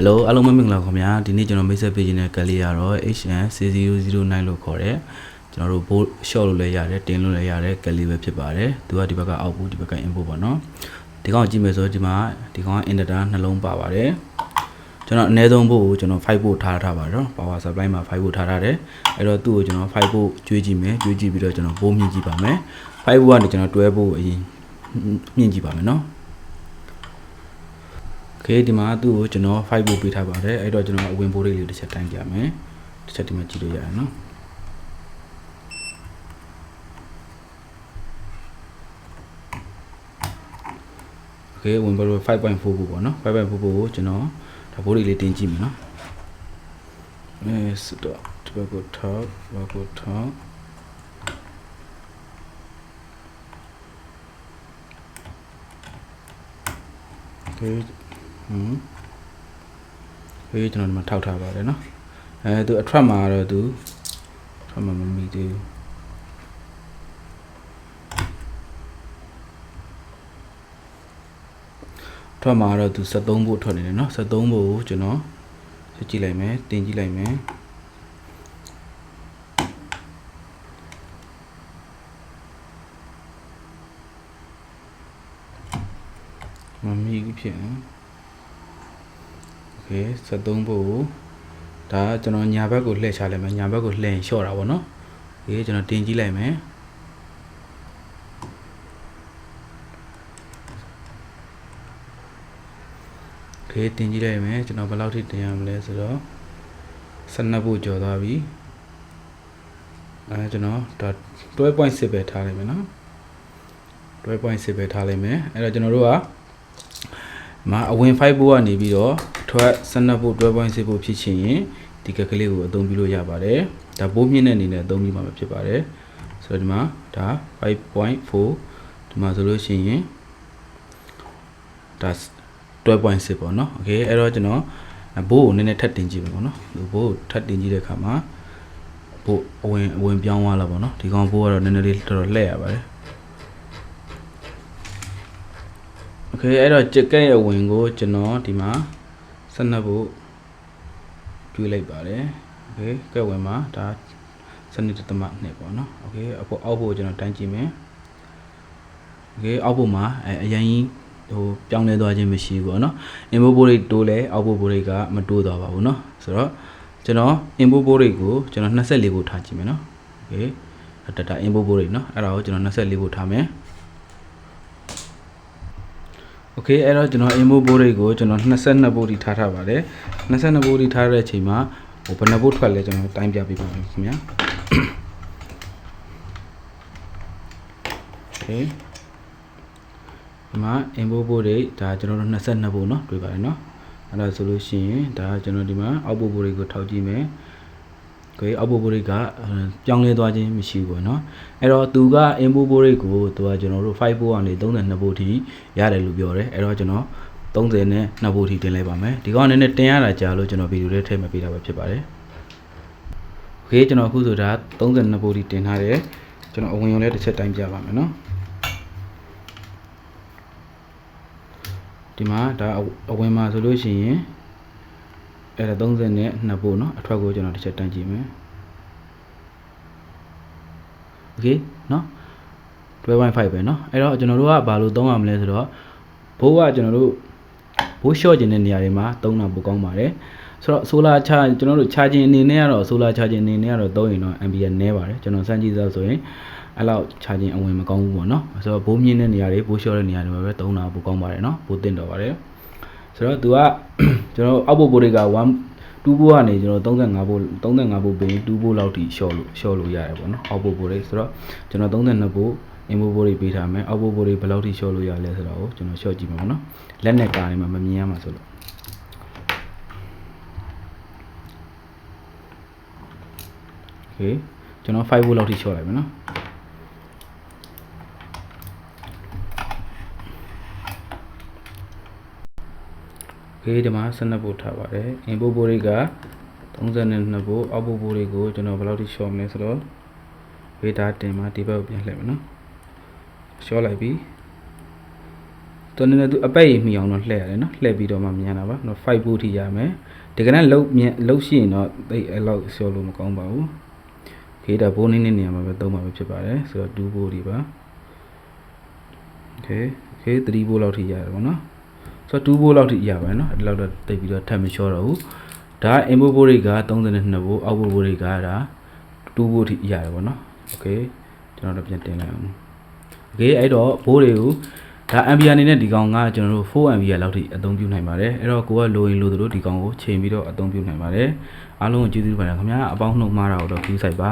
Hello အားလုံးပဲမင်္ဂလာပါခင်ဗျာဒီနေ့ကျွန်တော်မိတ်ဆက်ပေးခြင်းတဲ့ကလေးကတော့ HN6009 လို့ခေါ်တယ်ကျွန်တော်တို့ board short လို့လည်းရတယ်တင်လို့လည်းရတယ်ကလေးပဲဖြစ်ပါတယ်သူကဒီဘက်ကအောက်ဘူးဒီဘက်က input ပေါ့နော်ဒီကောင်ကြည့်မယ်ဆိုဒီမှာဒီကောင်က inverter နှလုံးပါပါတယ်ကျွန်တော်အနည်းဆုံးဘို့ကိုကျွန်တော်5ဘို့ထားထားပါတော့ power supply မှာ5ဘို့ထားထားတယ်အဲ့တော့သူ့ကိုကျွန်တော်5ဘို့ကျွေးကြည့်မယ်ကျွေးကြည့်ပြီးတော့ကျွန်တော်ဘိုးမြင့်ကြည့်ပါမယ်5ဘို့ကနေကျွန်တော်12ဘို့အရင်မြင့်ကြည့်ပါမယ်နော် โอเคဒီမှာသူ့ကိုကျွန်တော်5ဘို့ပေးထားပါတယ်အဲ့တော့ကျွန်တော်အဝင်ဘိုးလေးလေးတစ်ချက်တိုင်းပြမယ်တစ်ချက်ဒီမှာကြည့်လို့ရတယ်နော်โอเคဝင်ဘိုး5.4ဘို့ပေါ့နော်5.4ဘို့ကိုကျွန်တော်ဒါဘိုးလေးလေးတင်ကြည့်မယ်နော်အဲစတော့ဒီဘက်ကိုထောက်ဒီဘက်ကိုထောက်โอเค ဟွန်းခေးကျွန်တော်ဒီမှာထောက်ထားပါတယ်เนาะအဲသူအထွက်မှာတော့သူအထွက်မှာမမိသေးဘူးအထွက်မှာတော့သူ73ဘို့ထွက်နေတယ်เนาะ73ဘို့ကိုကျွန်တော်ကြည့်လိုက်မယ်တင်ကြည့်လိုက်မယ်မမိဘူးဖြစ်နော် ကဲ73ဘို့ကိုဒါကျွန်တော်ညာဘက်ကိုလှည့်ချလိုက်မယ်ညာဘက်ကိုလှည့်ရင်လျှော့တာပေါ့နော်ကဲကျွန်တော်တင်ကြည့်လိုက်မယ်ကဲတင်ကြည့်လိုက်မယ်ကျွန်တော်ဘယ်လောက်ထိတင်ရမလဲဆိုတော့12ဘို့ကျော်သွားပြီအဲကျွန်တော်ဒါ12.6ပဲထားလိုက်မယ်နော်12.6ပဲထားလိုက်မယ်အဲ့တော့ကျွန်တော်တို့က မှာအဝင်5ဘိုးကနေပြီးတော့ထွက်12ဘိုး12.6ဘိုးဖြစ်ချင်ရင်ဒီကက်ကလေးကိုအသုံးပြုလို့ရပါတယ်ဒါဘိုးမြင့်တဲ့အနေနဲ့အသုံးပြုမှာဖြစ်ပါတယ်ဆိုတော့ဒီမှာဒါ5.4ဒီမှာဆိုလို့ရှိရင်ဒါ12.6ပေါ့နော်โอเคအဲ့တော့ကျွန်တော်ဘိုးကိုနည်းနည်းထပ်တင်ကြည့်မယ်ပေါ့နော်ဒီဘိုးကိုထပ်တင်ကြည့်တဲ့အခါမှာဘိုးအဝင်အဝင်ပြောင်းသွားလာပေါ့နော်ဒီကောင်ဘိုးကတော့နည်းနည်းလေးတော်တော်လှည့်ရပါတယ် โอเคအဲ့တော့ကြက်ကက်ရဲ့ဝင်ကိုကျွန်တော်ဒီမှာဆက်နှပ်ဖို့တွေးလိုက်ပါတယ်โอเคကက်ဝင်မှာဒါစနစ်တသမနှစ်ပေါ့နော်โอเคအခုအောက်ဖို့ကျွန်တော်တိုင်းကြည့်မယ်โอเคအောက်ဖို့မှာအဲအရင်ကြီးဟိုပြောင်းလဲသွားခြင်းမရှိဘူးပေါ့နော် input board rate တိုးလဲအောက်ဖို့ board rate ကမတိုးသွားပါဘူးเนาะဆိုတော့ကျွန်တော် input board rate ကိုကျွန်တော်24ဖို့ထားကြည့်မယ်เนาะโอเคဒါဒါ input board rate เนาะအဲ့ဒါကိုကျွန်တော်24ဖို့ထားမယ် โอเคအဲ့တော့ကျွန်တော် input board rate ကိုကျွန်တော်22ဘို့ထိထားထားပါတယ်22ဘို့ထိထားတဲ့အချိန်မှာဟိုဘယ်နှဘို့ထွက်လဲကျွန်တော်တိုင်းပြပေးပါမယ်ခင်ဗျာโอเคဒီမှာ input board rate ဒါကျွန်တော်တို့22ဘို့เนาะတွေ့ပါတယ်เนาะအဲ့ဒါဆိုလို့ရှိရင်ဒါကျွန်တော်ဒီမှာ output board rate ကိုထောက်ကြည့်မယ် okay အောက်ပိုပိုရိတ်ကပြောင်းလဲသွားခြင်းမရှိဘူးပေါ့နော်အဲ့တော့သူက input ပိုရိတ်ကိုသူကကျွန်တော်တို့5 port ကနေ32 port ထိရတယ်လို့ပြောတယ်အဲ့တော့ကျွန်တော်30နဲ့2 port ထိတင်လိုက်ပါမယ်ဒီကောင်နည်းနည်းတင်ရတာကြာလို့ကျွန်တော်ဗီဒီယိုလေးထည့်မှပေးတာပဲဖြစ်ပါတယ် okay ကျွန်တော်အခုဆိုတာ32 port ထိတင်ထားတယ်ကျွန်တော်အဝင်ရုံလေးတစ်ချက်တိုင်းပြပါမယ်နော်ဒီမှာဒါအဝင်မှာဆိုလို့ရှိရင် အဲ့ဒါ30နဲ့2ပို့เนาะအထွက်ကိုကျွန်တော်တစ်ချက်တန်းကြည့်မယ်โอเคเนาะ12.5ပဲเนาะအဲ့တော့ကျွန်တော်တို့ကဘာလို့သုံးရမလဲဆိုတော့ဘိုးကကျွန်တော်တို့ဘိုးလျှော့ခြင်းတဲ့နေရာတွေမှာသုံးတာပိုကောင်းပါတယ်ဆိုတော့ solar charge ကျွန်တော်တို့ charging အနေနဲ့ကတော့ solar charging အနေနဲ့ကတော့သုံးရင်တော့ ampere နည်းပါတယ်ကျွန်တော်စမ်းကြည့်သားဆိုရင်အဲ့လောက် charging အဝင်မကောင်းဘူးပေါ့နော်ဆိုတော့ဘိုးမြင့်တဲ့နေရာတွေဘိုးလျှော့တဲ့နေရာတွေမှာပဲသုံးတာပိုကောင်းပါတယ်နော်ပိုတင်တော်ပါတယ်ဆိုတော့သူက ကျွန်တော်အောက်ဘို့ဘိုးတွေက1 2ဘိုးကနေကျွန်တော်35ဘိုး35ဘိုးပေးရင်2ဘိုးလောက်ထိရှော့လို့ရှော့လို့ရတယ်ပေါ့နော်အောက်ဘိုးဘိုးတွေဆိုတော့ကျွန်တော်32ဘိုးအင်ဘိုးဘိုးတွေပေးထားမယ်အောက်ဘိုးဘိုးတွေဘယ်လောက်ထိရှော့လို့ရလဲဆိုတော့ကျွန်တော်ရှော့ကြည့်မှာပေါ့နော်လက်နဲ့ကားနေမှာမမြင်ရမှာဆိုလို့โอเคကျွန်တော်5ဘိုးလောက်ထိရှော့လိုက်မယ်နော် ဒီမှာ12ပို့ထားပါတယ် input ပို့တွေက32ပို့ output ပို့တွေကိုကျွန်တော်ဘယ်လောက်ထိလျှော့မလဲဆိုတော့ data တင်မှာဒီဘက်ကိုပြန်လှည့်မယ်နော်လျှော့လိုက်ပြီတော်နေတူအပိုက်ရမိအောင်တော့လှည့်ရတယ်နော်လှည့်ပြီးတော့မှမြန်တာပါတော့5ပို့ထိရမယ်ဒီကနေ့လုတ်မြန်လုတ်ရှိရင်တော့အဲ့အဲ့လောက်လျှော့လို့မကောင်းပါဘူးခေတာဘိုးနေနေနေရာမှာပဲသုံးမှာပဲဖြစ်ပါတယ်ဆိုတော့2ပို့ဒီပါ okay okay 3ပို့လောက်ထိရတယ်ပေါ့နော် ဆိုတော့2ဖို့လောက်ထိရပါတယ်နော်အဲ့လောက်တော့တိတ်ပြီးတော့ထပ်မလျှော့တော့ဘူးဒါ input ဘိုးတွေက32ဘိုး output ဘိုးတွေကဒါ2ဖို့ထိရတယ်ပေါ့နော်โอเคကျွန်တော်တို့ပြန်တင်လိုက်အောင် โอเคအဲ့တော့ဘိုးတွေကိုဒါ Ampere အနေနဲ့ဒီကောင်ကကျွန်တော်တို့4 Ampere လောက်ထိအသုံးပြုနိုင်ပါတယ်အဲ့တော့ကိုကလိုရင်လိုသလိုဒီကောင်ကိုချိန်ပြီးတော့အသုံးပြုနိုင်ပါတယ်အားလုံးကိုကျေးဇူးတင်ပါတယ်ခင်ဗျာအပေါင်းနှုတ်မှားတာကိုတော့ view site ပါ